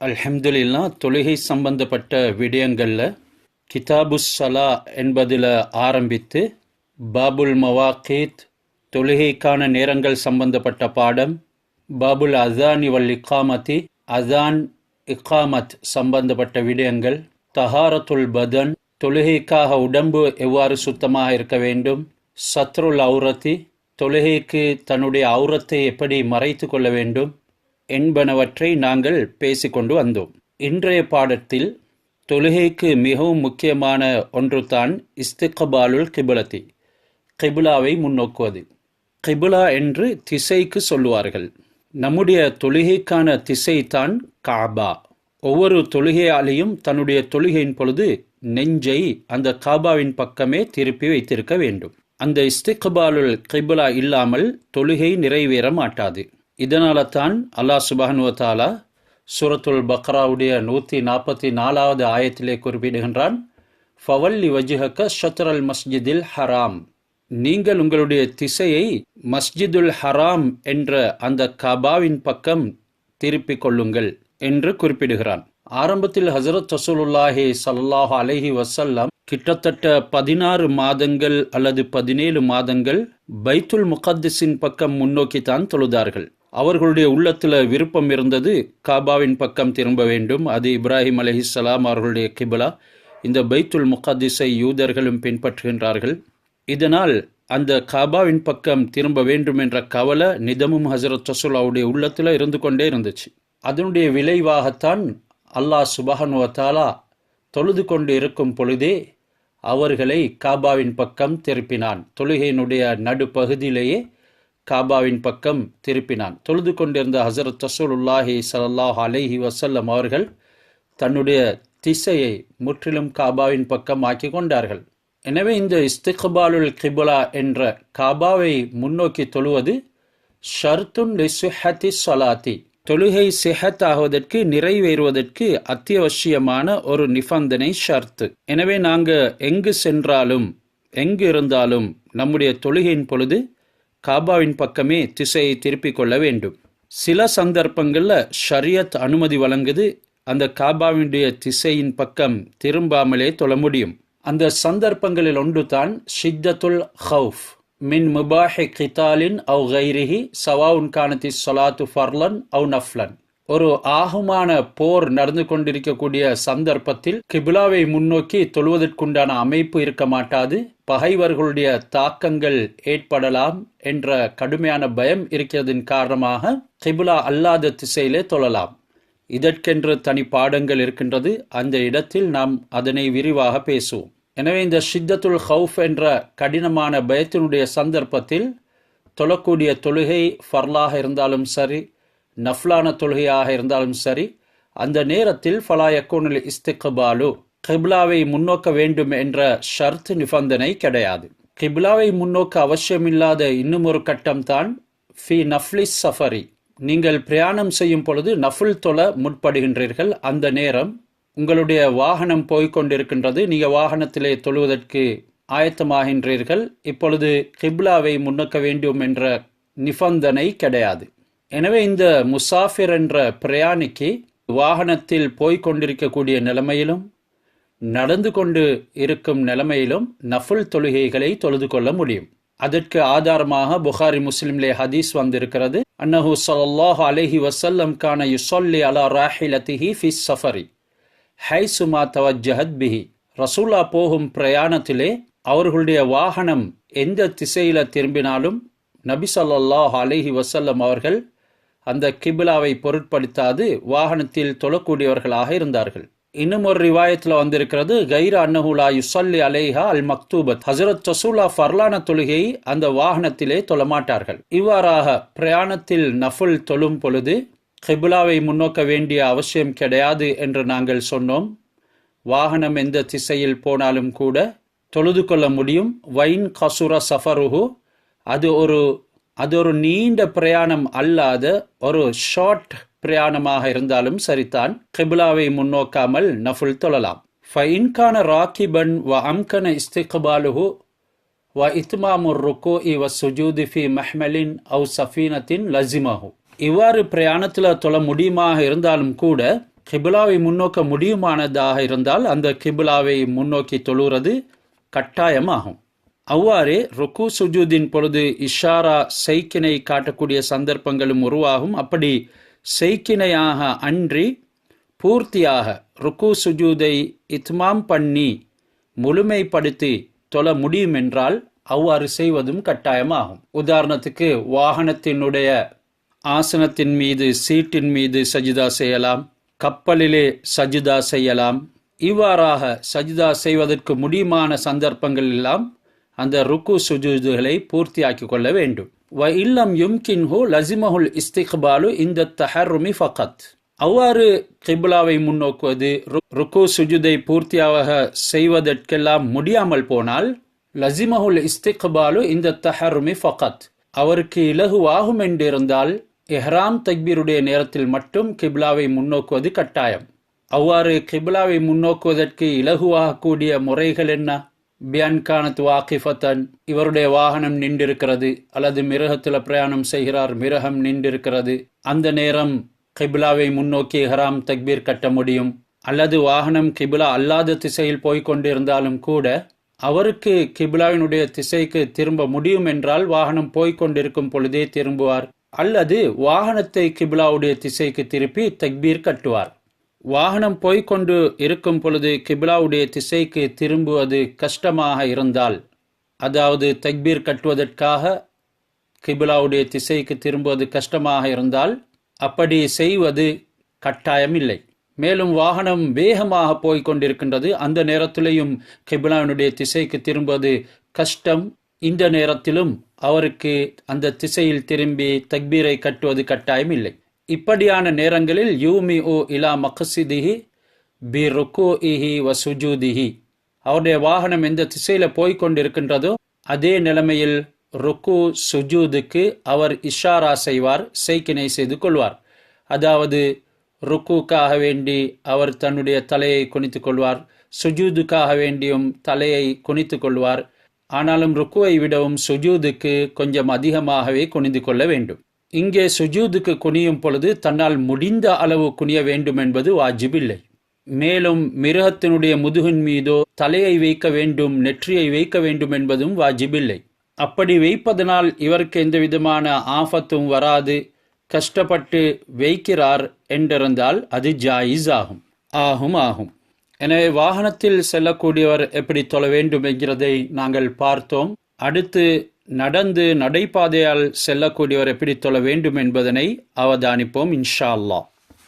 அல்ஹம்துலில்லா தொழுகை சம்பந்தப்பட்ட விடயங்களில் கிதாபுஸ் சலா என்பதில் ஆரம்பித்து பாபுல் மவாக்கீத் தொழுகைக்கான நேரங்கள் சம்பந்தப்பட்ட பாடம் பாபுல் அசான் இவல் இக்காமத்தி அசான் இக்காமத் சம்பந்தப்பட்ட விடயங்கள் தஹாரத்துல் பதன் தொழுகைக்காக உடம்பு எவ்வாறு சுத்தமாக இருக்க வேண்டும் சத்ருல் அவுரத்தி தொழுகைக்கு தன்னுடைய அவுரத்தை எப்படி மறைத்து கொள்ள வேண்டும் என்பனவற்றை நாங்கள் பேசிக்கொண்டு வந்தோம். இன்றைய பாடத்தில் தொழுகைக்கு மிகவும் முக்கியமான ஒன்றுதான் இஸ்திகபாலுல் கிபுலத்தி கிபுலாவை முன்னோக்குவது. கிபுலா என்று திசைக்கு சொல்லுவார்கள். நம்முடைய தொழுகைக்கான திசை தான் காபா. ஒவ்வொரு தொழுகையாளியும் தன்னுடைய தொழுகையின் பொழுது நெஞ்சை அந்த காபாவின் பக்கமே திருப்பி வைத்திருக்க வேண்டும். அந்த இஸ்திகபாலுல் கிபுலா இல்லாமல் தொழுகை நிறைவேற மாட்டாது. இதனால தான் அல்லாஹ் சுபஹனுவத்தாலா சூரத்துல் பக்ராவுடைய நூற்றி நாற்பத்தி நாலாவது ஆயத்திலே குறிப்பிடுகின்றான் ஃபவல்லி வஜுஹக்க ஷத்ரல் மஸ்ஜிதில் ஹராம். நீங்கள் உங்களுடைய திசையை மஸ்ஜிதுல் ஹராம் என்ற அந்த கபாவின் பக்கம் திருப்பிக் கொள்ளுங்கள் என்று குறிப்பிடுகிறான். ஆரம்பத்தில் ஹசரத் ரசூலுல்லாஹி சல்லாஹ் அலஹி வசல்லாம் கிட்டத்தட்ட பதினாறு மாதங்கள் அல்லது பதினேழு மாதங்கள் பைத்துல் முகத்திஸின் பக்கம் முன்னோக்கித்தான் தொழுதார்கள். அவர்களுடைய உள்ளத்தில் விருப்பம் இருந்தது காபாவின் பக்கம் திரும்ப வேண்டும். அது இப்ராஹிம் அலஹிஸ்லாம் அவர்களுடைய கிபிலா. இந்த பைத்துல் முகாதிஸை யூதர்களும் பின்பற்றுகின்றார்கள். இதனால் அந்த காபாவின் பக்கம் திரும்ப வேண்டும் என்ற கவலை நிதமும் ஹசரத் ரசூலாவுடைய உள்ளத்தில் இருந்து கொண்டே இருந்துச்சு. அதனுடைய விளைவாகத்தான் அல்லாஹ் சுபஹனுவத்தாலா தொழுது கொண்டு இருக்கும் பொழுதே அவர்களை காபாவின் பக்கம் திருப்பினான். தொழுகையினுடைய நடுப்பகுதியிலேயே காபாவின் பக்கம் திருப்பினான். தொழுது கொண்டிருந்த ஹசரத் தசூலுல்லாஹி சல்லாஹ் அலைஹி வசல்லம் அவர்கள் தன்னுடைய திசையை முற்றிலும் காபாவின் பக்கம் ஆக்கி கொண்டார்கள். எனவே இந்த இஸ்திக்பாலுல் கிபுலா என்ற காபாவை முன்னோக்கி தொழுவது ஷர்துன் லிசுஹத்தி சொலாத்தி தொழுகை சிஹத் ஆகுவதற்கு நிறைவேறுவதற்கு அத்தியாவசியமான ஒரு நிபந்தனை ஷர்த்து. எனவே நாங்கள் எங்கு சென்றாலும் எங்கு இருந்தாலும் நம்முடைய தொழுகையின் பொழுது காபாவின் பக்கமே திசையை திருப்பிக் கொள்ள வேண்டும். சில சந்தர்ப்பங்களில் ஷரியத் அனுமதி வழங்குது அந்த காபாவினுடைய திசையின் பக்கம் திரும்பாமலே தொழ முடியும். அந்த சந்தர்ப்பங்களில் ஒன்று தான் ஷித்தத்துல் ஹவுஃப் மின் முபாஹி கிதாலின் அவு கைரிஹி சவாவுன் கானத்தி சொலாத்து ஃபர்லன் அவு நஃப்லன். ஒரு ஆகுமான போர் நடந்து கொண்டிருக்கக்கூடிய சந்தர்ப்பத்தில் கிபிலாவை முன்னோக்கி தொழுவதற்குண்டான அமைப்பு இருக்க மாட்டாது. பகைவர்களுடைய தாக்கங்கள் ஏற்படலாம் என்ற கடுமையான பயம் இருக்கிறதின் காரணமாக கிபுலா அல்லாத திசையிலே தொழலாம். இதற்கென்று தனி பாடங்கள் இருக்கின்றது. அந்த இடத்தில் நாம் அதனை விரிவாக பேசுவோம். எனவே இந்த ஷித்தத்துல் ஹவுஃப் என்ற கடினமான பயத்தினுடைய சந்தர்ப்பத்தில் தொழக்கூடிய தொழுகை ஃபர்லாக இருந்தாலும் சரி நஃப்லான தொழுகையாக இருந்தாலும் சரி அந்த நேரத்தில் ஃபலாயக்கோனில் இஸ்திக்பாலு கிப்லாவை முன்னோக்க வேண்டும் என்ற ஷர்த் நிபந்தனை கிடையாது. கிப்லாவை முன்னோக்க அவசியமில்லாத இன்னும் ஒரு கட்டம் தான் ஃபி நஃப்லிஸ் சஃபரி. நீங்கள் பிரயாணம் செய்யும் பொழுது நஃபுல் தொலை முற்படுகின்றீர்கள். அந்த நேரம் உங்களுடைய வாகனம் போய்கொண்டிருக்கின்றது நீங்கள் வாகனத்திலே தொழுவதற்கு ஆயத்தமாகின்றீர்கள். இப்பொழுது கிப்லாவை முன்னோக்க வேண்டும் என்ற நிபந்தனை கிடையாது. எனவே இந்த முசாஃபிர் என்ற பிரயாணிக்கு வாகனத்தில் போய்கொண்டிருக்கக்கூடிய நிலைமையிலும் நடந்து கொண்டு இருக்கும் நிலைமையிலும் நஃபுல் தொழுகைகளை தொழுது கொள்ள முடியும். அதற்கு ஆதாரமாக புகாரி முஸ்லிம்லே ஹதீஸ் வந்திருக்கிறது. அன்னஹு சல்லாஹ் அலஹி வசல்லம் கான யுசல்லி அலா ராஹிலத்திஹி ஃபிஸ் சஃபரி ஹை சுமா தவஜஹத் பிஹி. ரசூலா போகும் பிரயாணத்திலே அவர்களுடைய வாகனம் எந்த திசையில திரும்பினாலும் நபி சொல்லாஹ் அலஹி வசல்லம் அவர்கள் அந்த கிபிலாவை பொருட்படுத்தாது வாகனத்தில் தொழக்கூடியவர்களாக இருந்தார்கள். இன்னும் ஒரு ரிவாயத்தில் வந்திருக்கிறது கைர அன்னஹுலா யுசல்லி அலேஹா அல் மக்தூபத் ஹசரத் ரசூலா ஃபர்லான தொழுகையை அந்த வாகனத்திலே தொழமாட்டார்கள். இவ்வாறாக பிரயாணத்தில் நஃபுல் தொழும் பொழுது கிபிலாவை முன்னோக்க வேண்டிய அவசியம் கிடையாது என்று நாங்கள் சொன்னோம். வாகனம் எந்த திசையில் போனாலும் கூட தொழுது கொள்ள முடியும். வைன் கசுர சஃபருஹு. அது ஒரு அது ஒரு நீண்ட பிரயாணம் அல்லாத ஒரு ஷார்ட் பிரயாணமாக இருந்தாலும் சரிதான். கிபிலாவை முன்னோக்காமல் நஃபுல் தொழலாம். ஃபைன்கான ராக்கிபன் வ அம்கன இஸ்திக்பாலுஹு வ இத்மாமுர் ருக்கு இவ சுஜூதி ஃபி மஹ்மலின் அவு சஃபீனத்தின் லசிமாஹு இவ்வாறு பிரயாணத்தில் தொழ முடியுமாக இருந்தாலும் கூட கிபிலாவை முன்னோக்க முடியுமானதாக இருந்தால் அந்த கிபிலாவை முன்னோக்கி தொழுகிறது கட்டாயமாகும். அவ்வாறே ருக்கு சுஜூதின் பொழுது இஷாரா சைக்கினை காட்டக்கூடிய சந்தர்ப்பங்களும் உருவாகும். அப்படி செய்கினையாக அன்றி பூர்த்தியாக ருக்கு சுஜூதை இத்மாம் பண்ணி முழுமைப்படுத்தி தொழ முடியும் என்றால் அவ்வாறு செய்வதும் கட்டாயமாகும். உதாரணத்துக்கு வாகனத்தினுடைய ஆசனத்தின் மீது சீட்டின் மீது சஜிதா செய்யலாம் கப்பலிலே சஜிதா செய்யலாம். இவ்வாறாக சஜிதா செய்வதற்கு முடியுமான சந்தர்ப்பங்கள் எல்லாம் அந்த ருக்கு சுஜூதுகளை பூர்த்தியாக்கி கொள்ள வேண்டும். இல்லம் யும்கின்ஹு லசிமஹுல் இஸ்திக்பாலு இந்த தஹர்ருமி ஃபகத் அவ்வாறு கிப்லாவை முன்னோக்குவது ரு- ருக்கு சுஜுதை பூர்த்தியாக செய்வதற்கெல்லாம் முடியாமல் போனால் லசிமஹுல் இஸ்திக்பாலு இந்த தஹர்ருமி ஃபகத். அவருக்கு இலகுவாகும் என்றிருந்தால் எஹ்ராம் தக்பீருடைய நேரத்தில் மட்டும் கிப்லாவை முன்னோக்குவது கட்டாயம். அவ்வாறு கிப்லாவை முன்னோக்குவதற்கு இலகுவாகக்கூடிய முறைகள் என்ன? பியான்கானத் வாக்கிஃபத்தன் இவருடைய வாகனம் நின்றிருக்கிறது அல்லது மிருகத்தில் பிரயாணம் செய்கிறார் மிருகம் நின்றிருக்கிறது அந்த நேரம் கிபிலாவை முன்னோக்கி ஹராம் தக்பீர் கட்ட முடியும் அல்லது வாகனம் கிபிலா அல்லாத திசையில் போய்கொண்டிருந்தாலும் கூட அவருக்கு கிபிலாவினுடைய திசைக்கு திரும்ப முடியும் என்றால் வாகனம் போய்கொண்டிருக்கும் பொழுதே திரும்புவார் அல்லது வாகனத்தை கிபிலாவுடைய திசைக்கு திருப்பி தக்பீர் கட்டுவார் வாகனம் போய்கொண்டு இருக்கும் பொழுது கிபிலாவுடைய திசைக்கு திரும்புவது கஷ்டமாக இருந்தால் அதாவது தக்பீர் கட்டுவதற்காக கிபிலாவுடைய திசைக்கு திரும்புவது கஷ்டமாக இருந்தால் அப்படி செய்வது கட்டாயமில்லை. மேலும் வாகனம் வேகமாக போய்க் கொண்டிருக்கின்றது. அந்த நேரத்திலேயும் கிபிலாவினுடைய திசைக்கு திரும்புவது கஷ்டம். இந்த நேரத்திலும் அவருக்கு அந்த திசையில் திரும்பி தக்பீரை கட்டுவது கட்டாயம் இல்லை இப்படியான நேரங்களில் யூமி ஓ இலா மக்சிதிஹி பி ருக்கோ இஹி வ சுஜூதிஹி அவருடைய வாகனம் எந்த திசையில் போய்கொண்டிருக்கின்றதோ அதே நிலைமையில் ருக்கு சுஜூதுக்கு அவர் இஷாரா செய்வார் செய்கினை செய்து கொள்வார். அதாவது ருக்குக்காக வேண்டி அவர் தன்னுடைய தலையை குனித்து கொள்வார் சுஜூதுக்காக வேண்டியும் தலையை குனித்து கொள்வார். ஆனாலும் ருக்குவை விடவும் சுஜூதுக்கு கொஞ்சம் அதிகமாகவே குனிந்து கொள்ள வேண்டும். இங்கே சுஜூதுக்கு குனியும் பொழுது தன்னால் முடிந்த அளவு குனிய வேண்டும் என்பது வாஜிபில்லை. மேலும் மிருகத்தினுடைய முதுகின் மீதோ தலையை வைக்க வேண்டும் நெற்றியை வைக்க வேண்டும் என்பதும் வாஜிபில்லை. அப்படி வைப்பதனால் இவருக்கு எந்த விதமான ஆபத்தும் வராது கஷ்டப்பட்டு வைக்கிறார் என்றிருந்தால் அது ஜாயிஸ் ஆகும். ஆகும் ஆகும். எனவே வாகனத்தில் செல்லக்கூடியவர் எப்படி தொழ வேண்டும் என்கிறதை நாங்கள் பார்த்தோம். அடுத்து நடந்து நடைபாதையால் செல்லக்கூடியவரை பிடித்தொள்ள வேண்டும் என்பதனை அவதானிப்போம் இன்ஷா அல்லாஹ்.